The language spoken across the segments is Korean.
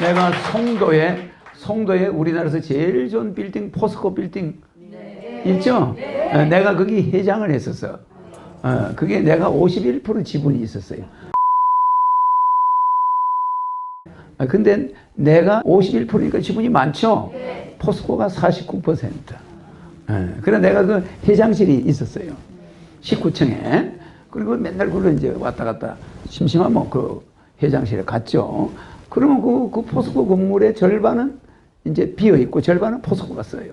내가 송도에 송도에 우리나라에서 제일 좋은 빌딩 포스코 빌딩 있죠? 어, 내가 거기 회장을 했었어. 어, 그게 내가 51% 지분이 있었어요. 아, 근데 내가 51%니까 지분이 많죠? 포스코가 49%. 예, 그래 내가 그 회장실이 있었어요. 19층에. 그리고 맨날 그걸로 이제 왔다 갔다 심심하면 그 회장실에 갔죠. 그러면 그, 그 포스코 건물의 절반은 이제 비어 있고 절반은 포스코가 써요.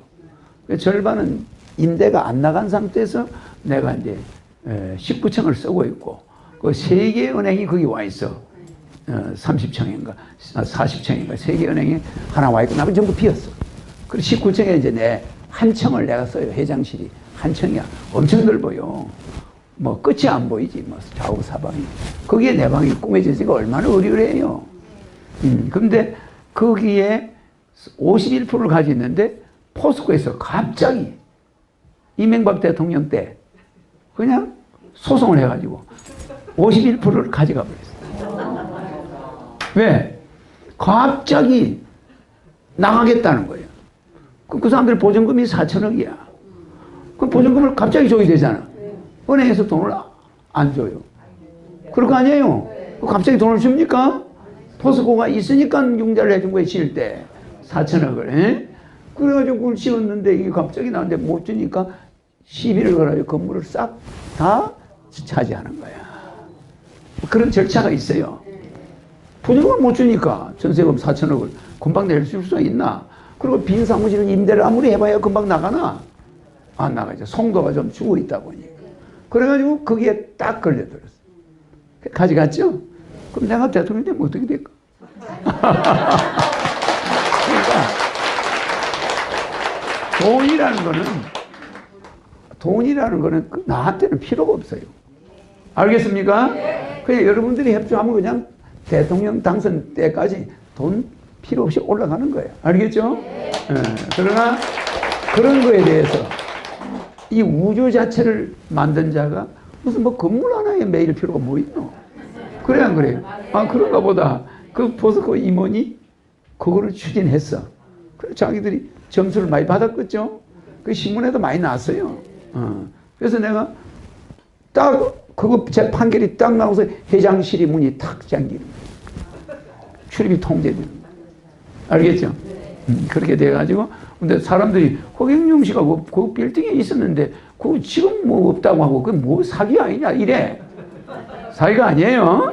그 절반은 임대가 안 나간 상태에서 내가 이제 19층을 쓰고 있고 그 세계은행이 거기 와 있어. 30층인가 40층인가 세계은행이 하나 와 있고 나머지 전부 비었어. 그리고 19층에 이제 내 한 층을 내가 써요. 회장실이 한 층이야. 엄청 넓어요. 뭐 끝이 안 보이지 뭐 좌우 사방이. 거기에 내 방이 꾸며졌으니까 얼마나 의리의해요. 음, 근데 거기에 51%를 가지고 있는데 포스코에서 갑자기 이명박 대통령 때 그냥 소송을 해가지고 51%를 가져가 버렸어요. 왜? 갑자기 나가겠다는 거예요. 그, 그 사람들 보증금이 4천억이야. 그 보증금을 갑자기 줘야 되잖아. 은행에서 돈을 안 줘요. 그럴 거 아니에요? 갑자기 돈을 줍니까? 포스코가 있으니까 융자를 해준 거예요, 지을 때. 4천억을. 에? 그래가지고 그걸 지었는데 이게 갑자기 나한테 못 주니까 시비를 걸어가지고 건물을 싹 다 차지하는 거야. 그런 절차가 있어요. 보증금 못 주니까 전세금 4천억을 금방 낼 수 있나? 그리고 빈 사무실은 임대를 아무리 해봐야 금방 나가나? 안 나가죠. 송도가 좀 죽어 있다 보니까. 그래가지고 거기에 딱 걸려들었어. 가져갔죠? 그럼 내가 대통령 되면 어떻게 될까? 그러니까 돈이라는 거는 돈이라는 거는 그 나한테는 필요가 없어요. 알겠습니까? 그냥 여러분들이 협조하면 그냥 대통령 당선 때까지 돈 필요 없이 올라가는 거예요. 알겠죠? 예. 그러나 그런 거에 대해서 이 우주 자체를 만든 자가 무슨 뭐 건물 하나에 매일 필요가 뭐 있노? 그래 안 그래요? 아 그런가 보다. 그 포스코 임원이 그거를 추진했어. 그래 자기들이 점수를 많이 받았겠죠? 그 신문에도 많이 나왔어요. 어. 그래서 내가 딱 그거 제 판결이 딱 나오서 회장실이 문이 탁 잠기는. 출입이 통제되는. 알겠죠? 음, 그렇게 돼가지고 근데 사람들이 허경영 씨가 그, 그 빌딩에 있었는데 그 지금 뭐 없다고 하고 그 뭐 사기 아니냐 이래 사기가 아니에요.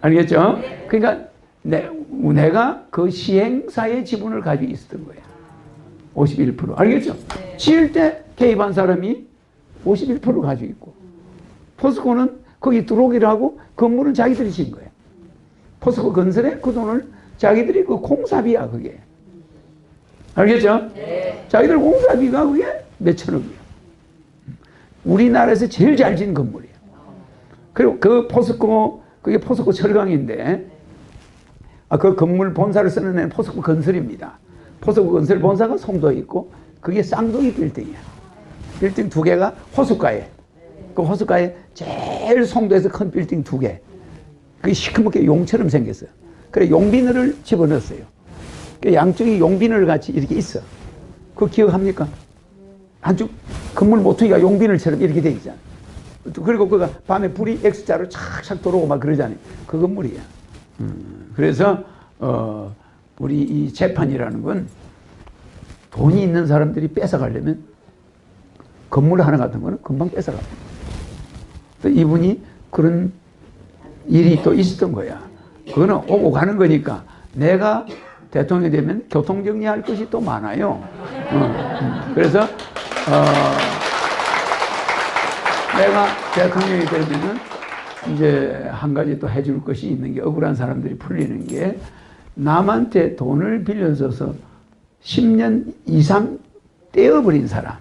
알겠죠? 그러니까 내, 내가 그 시행사의 지분을 가지고 있었던 거야. 51% 알겠죠? 지을 때 개입한 사람이 51% 가지고 있고 포스코는 거기 들어오기를 하고 건물은 자기들이 진 거예요. 포스코 건설에 그 돈을 자기들이 그 공사비야 그게. 알겠죠? 네. 자기들 공사비가 그게 몇천억이야. 우리나라에서 제일 잘 지은 건물이야. 그리고 그 포스코 그게 포스코 철강인데 아, 그 건물 본사를 쓰는 데는 포스코 건설입니다. 포스코 건설 본사가 송도에 있고 그게 쌍둥이 빌딩이야. 빌딩 두 개가 호숫가에 그 호숫가에 제일 송도에서 큰 빌딩 두 개. 그게 시커멓게 용처럼 생겼어요. 그래 용비늘을 집어넣었어요. 그 양쪽이 용비늘 같이 이렇게 있어. 그거 기억합니까? 한쪽 건물 모퉁이가 용비늘처럼 이렇게 돼 있잖아. 그리고 그가 밤에 불이 X자로 착착 들어오고 막 그러잖아요. 그 건 물이야. 음, 그래서 어, 우리 이 재판이라는 건 돈이 있는 사람들이 뺏어가려면 건물 하나 같은 거는 금방 뺏어가. 또 이분이 그런 일이 또 있었던 거야. 그거는 오고 가는 거니까 내가 대통령이 되면 교통정리할 것이 또 많아요. 어, 음. 그래서 어, 내가 대통령이 되면은 이제 한 가지 또 해줄 것이 있는 게 억울한 사람들이 풀리는 게 남한테 돈을 빌려줘서 10년 이상 떼어버린 사람,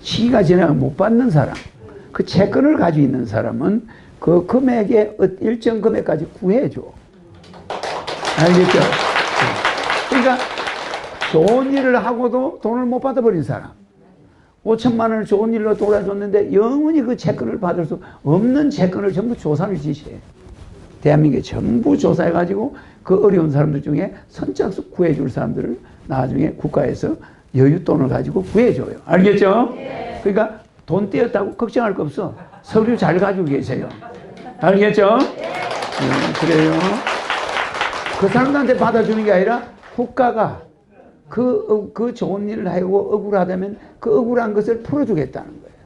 시기가 지나면 못 받는 사람, 그 채권을 가지고 있는 사람은 그 금액의 일정 금액까지 구해줘. 알겠죠? 그러니까 좋은 일을 하고도 돈을 못 받아버린 사람. 5천만 원을 좋은 일로 돌아줬는데 영원히 그 채권을 받을 수 없는 채권을 전부 조사를 지시해. 대한민국에 전부 조사해가지고 그 어려운 사람들 중에 선착순 구해줄 사람들을 나중에 국가에서 여윳돈을 가지고 구해줘요. 알겠죠? 그러니까 돈 떼었다고 걱정할 거 없어. 서류 잘 가지고 계세요. 알겠죠? 네, 그래요. 그 사람들한테 받아주는 게 아니라 국가가 그, 어, 그 좋은 일을 하고 억울하다면 그 억울한 것을 풀어주겠다는 거예요.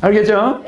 알겠죠?